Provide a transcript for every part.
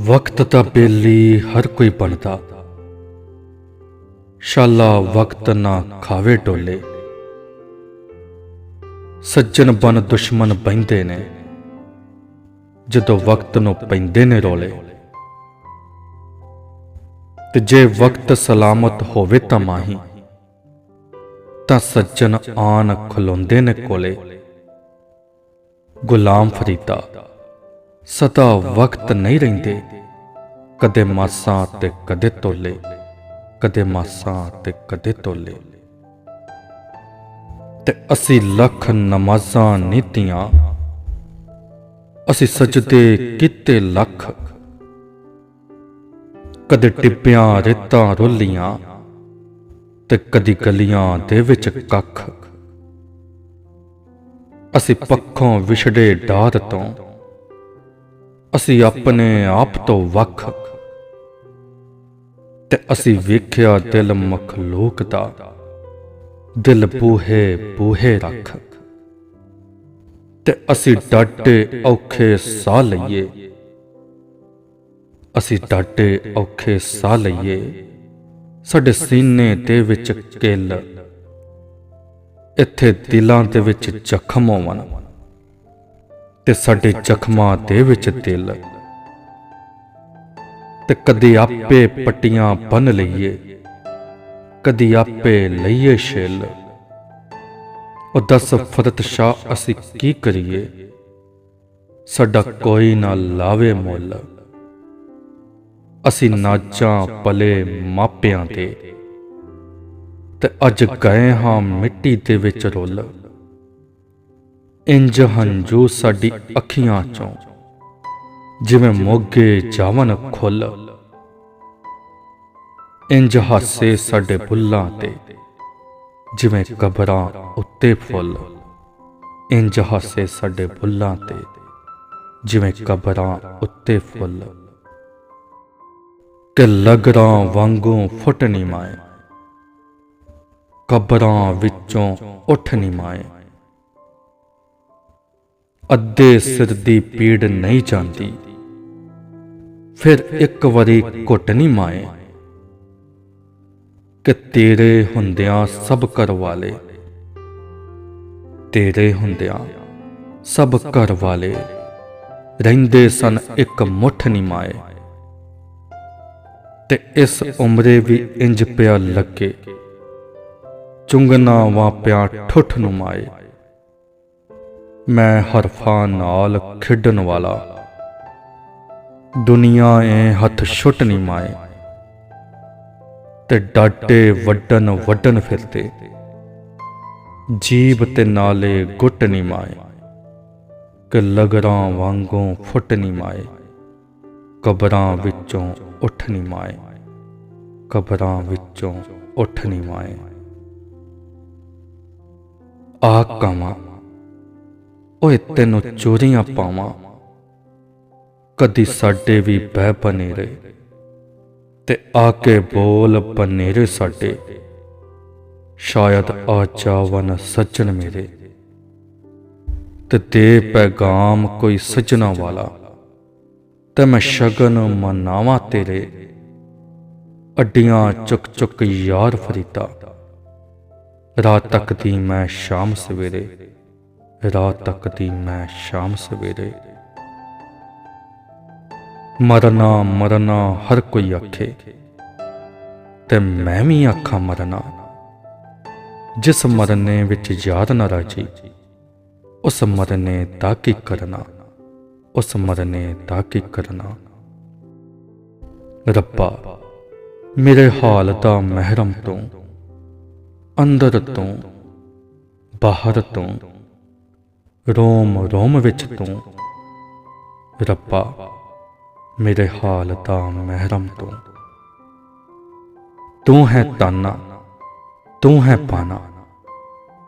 ਵਕਤ ਤਾਂ ਬੇਲੀ ਹਰ ਕੋਈ ਬਣਦਾ। ਸ਼ਾਲਾ ਵਕਤ ਨਾ ਖਾਵੇ ਟੋਲੇ ਸੱਜਣ ਬਨ ਦੁਸ਼ਮਣ ਬੈਂਦੇ ਨੇ। ਜਦੋਂ ਵਕਤ ਨੂੰ ਪੈਂਦੇ ਨੇ ਰੋਲੇ। ਤੇ ਜੇ ਵਕਤ ਸਲਾਮਤ ਹੋਵੇ ਤਾਂ ਮਾਹੀ। ਤਾਂ ਸੱਜਣ ਆਨ ਖਲੋਂਦੇ ਨੇ ਕੋਲੇ। ਗੁਲਾਮ ਫਰੀਦਾ। ਸਦਾ ਵਕਤ ਨਹੀਂ ਰਹਿੰਦੇ। ਕਦੇ ਮਾਸਾਂ ਤੇ ਕਦੇ ਤੋਲੇ, ਕਦੇ ਮਾਸਾਂ ਤੇ ਕਦੇ ਤੋਲੇ। ਤੇ ਅਸੀਂ ਲੱਖ ਨਮਾਜ਼ਾਂ ਨੀਤੀਆਂ ਅਸੀਂ ਸਜਦੇ ਕਿਤੇ ਲੱਖ। ਕਦੇ ਟਿੱਪਿਆਂ ਰੇਤਾਂ ਰੋਲੀਆਂ ਤੇ ਕਦੀ ਗਲੀਆਂ ਦੇ ਵਿੱਚ ਕੱਖ। ਅਸੀਂ ਪੱਖੋਂ ਵਿਛੜੇ ਡਾਰ ਤੋਂ ਅਸੀਂ ਆਪਣੇ ਆਪ ਤੋਂ ਵੱਖ। ਤੇ ਅਸੀਂ ਵੇਖਿਆ ਦਿਲ ਮਖਲੂਕ ਦਾ, ਦਿਲ ਬੂਹੇ ਬੂਹੇ ਰੱਖ ਤੇ ਅਸੀਂ ਡਾਟੇ ਔਖੇ ਸਾਹ ਲਈਏ। ਅਸੀਂ ਡਾਟੇ ਔਖੇ ਸਾਹ ਲਈਏ। ਸਾਡੇ ਸੀਨੇ ਦੇ ਵਿੱਚ ਕਿੱਲ, ਇੱਥੇ ਦਿਲਾਂ ਦੇ ਵਿੱਚ ਜ਼ਖਮ ਹੋਵਨ ਤੇ ਸਾਡੇ ਜ਼ਖਮਾਂ ਦੇ ਵਿੱਚ ਦਿਲ ਤੇ ਕਦੀ ਆਪੇ ਪੱਟੀਆਂ ਬੰਨ ਲਈਏ, ਕਦੀ ਆਪੇ ਲਈਏ ਛਿੱਲ। ਉਹ ਦੱਸ ਫਰਤ ਸ਼ਾ ਅਸੀਂ ਕੀ ਕਰੀਏ? ਸਾਡਾ ਕੋਈ ਨਾ ਲਾਵੇ ਮੁੱਲ। ਅਸੀਂ ਨਾਜਾਂ ਪਲੇ ਮਾਪਿਆਂ ਤੇ ਤੇ ਅੱਜ ਗਏ ਹਾਂ ਮਿੱਟੀ ਦੇ ਵਿੱਚ ਰੁੱਲ। ਇੰਜ ਹੰਝੂ ਸਾਡੀ ਅੱਖੀਆਂ ਚੋਂ। ਜਿਵੇਂ ਮੋਗੇ ਜਾਵਨ ਖੁੱਲ। ਇੰਜ ਹਾਸੇ ਸਾਡੇ ਬੁੱਲਾਂ ਤੇ। ਜਿਵੇਂ ਕਬਰਾਂ ਉੱਤੇ ਫੁੱਲ। ਇੰਜ ਹਾਸੇ ਸਾਡੇ ਬੁੱਲਾਂ ਤੇ। ਜਿਵੇਂ ਕਬਰਾਂ ਉੱਤੇ ਫੁੱਲ। ਕਿ ਲਗਰਾਂ ਵਾਂਗੂ ਫੁੱਟ ਨਹੀਂ ਮਾਏ। ਕਬਰਾਂ ਵਿੱਚੋਂ ਉੱਠ ਨਹੀਂ ਮਾਏ। ਅੱਧੇ ਸਿਰ ਦੀ ਪੀੜ ਨਹੀਂ ਜਾਂਦੀ ਫਿਰ ਇੱਕ ਵਾਰੀ ਘੁੱਟ ਨਹੀਂ ਮਾਏ ਕਿ ਤੇਰੇ ਹੁੰਦਿਆਂ ਸਭ ਕਰਵਾਲੇ ਤੇਰੇ ਹੁੰਦਿਆਂ ਸਭ ਘਰ ਵਾਲੇ ਰਹਿੰਦੇ ਸਨ ਇੱਕ ਮੁੱਠ ਨਹੀਂ ਮਾਏ। ਤੇ ਇਸ ਉਮਰੇ ਵੀ ਇੰਜ ਪਿਆ ਲੱਗੇ ਚੁੰਗਨਾ ਵਾਂ ਪਿਆ ਠੁੱਠ ਨੂੰ ਮਾਏ। ਮੈਂ ਹਰਫਾਂ ਨਾਲ ਖੇਡਣ ਵਾਲਾ। ਦੁਨੀਆ ਐ ਹੱਥ ਛੁੱਟ ਨਹੀਂ ਮਾਏ। ਤੇ ਡਾਟੇ ਵੱਡਨ ਵੱਡਨ ਫਿਰਦੇ। ਜੀਬ ਤੇ ਨਾਲੇ ਗੁੱਟ ਨਹੀਂ ਮਾਏ। ਕਿ ਲਗਰਾਂ ਵਾਂਗੋਂ ਫੁੱਟ ਨਹੀਂ ਮਾਏ। ਕਬਰਾਂ ਵਿੱਚੋਂ ਉੱਠ ਨਹੀਂ ਮਾਏ। ਕਬਰਾਂ ਵਿੱਚੋਂ ਉੱਠ ਨਹੀਂ ਮਾਏ। ਆ ਕਮਾ ਓਏ ਤੈਨੂੰ ਚੋਰੀਆਂ ਪਾਵਾਂ। ਕਦੀ ਸਾਡੇ ਵੀ ਬਹਿ ਬਨੇਰੇ ਤੇ ਆ ਕੇ ਬੋਲ ਬਨੇਰੇ ਸਾਡੇ। ਸ਼ਾਇਦ ਆ ਜਾਵਨ ਸੱਜਣ ਮੇਰੇ ਤੇ ਦੇ ਪੈਗਾਮ ਕੋਈ ਸੱਜਣਾ ਵਾਲਾ। ਤੇ ਮੈਂ ਸ਼ਗਨ ਮਨਾਵਾਂ ਤੇਰੇ। ਅੱਡੀਆਂ ਚੁੱਕ ਚੁੱਕ ਯਾਰ ਫਰੀਦਾ। ਰਾਤ ਤੱਕ ਦੀ ਮੈਂ ਸ਼ਾਮ ਸਵੇਰੇ। ਰਾਤ ਤੱਕ ਦੀ ਮੈਂ ਸ਼ਾਮ ਸਵੇਰੇ। ਮਰਨਾ ਮਰਨਾ, ਹਰ ਕੋਈ ਆਖੇ। ਤੇ ਮੈਂ ਵੀ ਆਖਾਂ ਮਰਨਾ। ਜਿਸ ਮਰਨੇ ਵਿੱਚ ਯਾਦ ਨਾ ਰਾਜੀ, ਉਸ ਮਰਨੇ ਦਾ ਕੀ ਕਰਨਾ? ਉਸ ਮਰਨੇ ਦਾ ਕੀ ਕਰਨਾ? ਰੱਬਾ, ਮੇਰੇ ਹਾਲ ਦਾ ਮਹਿਰਮ ਤੋਂ, ਅੰਦਰ ਤੋਂ, ਬਾਹਰ ਤੋਂ ਰੋਮ ਰੋਮ ਵਿੱਚ ਤੂੰ। ਰੱਬਾ, ਮੇਰੇ ਹਾਲ ਦਾ ਮਹਿਰਮ ਤੂੰ। ਤੂੰ ਹੈ ਤਾਨਾ, ਤੂੰ ਹੈ ਪਾਨਾ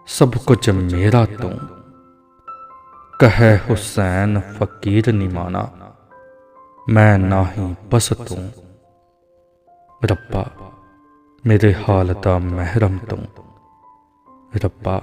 ਸਭ ਕੁਝ ਮੇਰਾ ਤੂੰ। ਕਹੇ ਹੁਸੈਨ ਫਕੀਰ ਨਿਮਾਨਾ ਮੈਂ ਨਾਹੀ ਬਸ ਤੂੰ। ਰੱਬਾ, ਮੇਰੇ ਹਾਲ ਦਾ ਮਹਿਰਮ ਤੂੰ। ਰੱਬਾ